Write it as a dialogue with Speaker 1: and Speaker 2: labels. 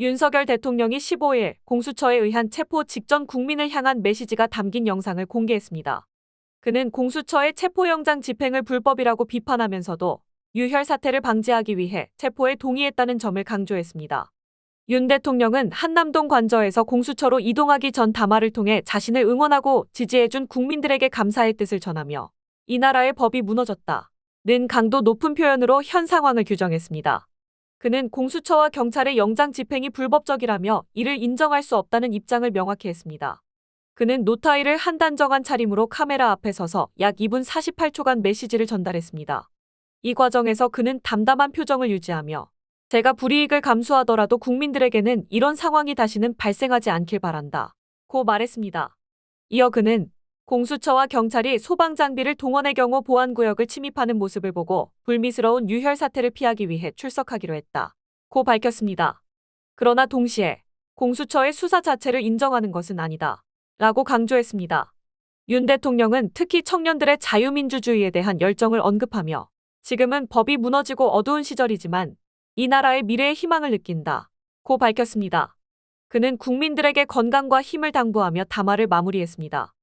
Speaker 1: 윤석열 대통령이 15일 공수처에 의한 체포 직전 국민을 향한 메시지가 담긴 영상을 공개했습니다. 그는 공수처의 체포영장 집행을 불법이라고 비판하면서도 유혈 사태를 방지하기 위해 체포에 동의했다는 점을 강조했습니다. 윤 대통령은 한남동 관저에서 공수처로 이동하기 전 담화를 통해 자신을 응원하고 지지해준 국민들에게 감사의 뜻을 전하며 이 나라의 법이 무너졌다. 는 강도 높은 표현으로 현 상황을 규정했습니다. 그는 공수처와 경찰의 영장 집행이 불법적이라며 이를 인정할 수 없다는 입장을 명확히 했습니다. 그는 노타이를 한 단정한 차림으로 카메라 앞에 서서 약 2분 48초간 메시지를 전달했습니다. 이 과정에서 그는 담담한 표정을 유지하며 제가 불이익을 감수하더라도 국민들에게는 이런 상황이 다시는 발생하지 않길 바란다. 고 말했습니다. 이어 그는 공수처와 경찰이 소방 장비를 동원의 경우 보안 구역을 침입하는 모습을 보고 불미스러운 유혈 사태를 피하기 위해 출석하기로 했다. 고 밝혔습니다. 그러나 동시에 공수처의 수사 자체를 인정하는 것은 아니다. 라고 강조했습니다. 윤 대통령은 특히 청년들의 자유민주주의에 대한 열정을 언급하며 지금은 법이 무너지고 어두운 시절이지만 이 나라의 미래의 희망을 느낀다. 고 밝혔습니다. 그는 국민들에게 건강과 힘을 당부하며 담화를 마무리했습니다.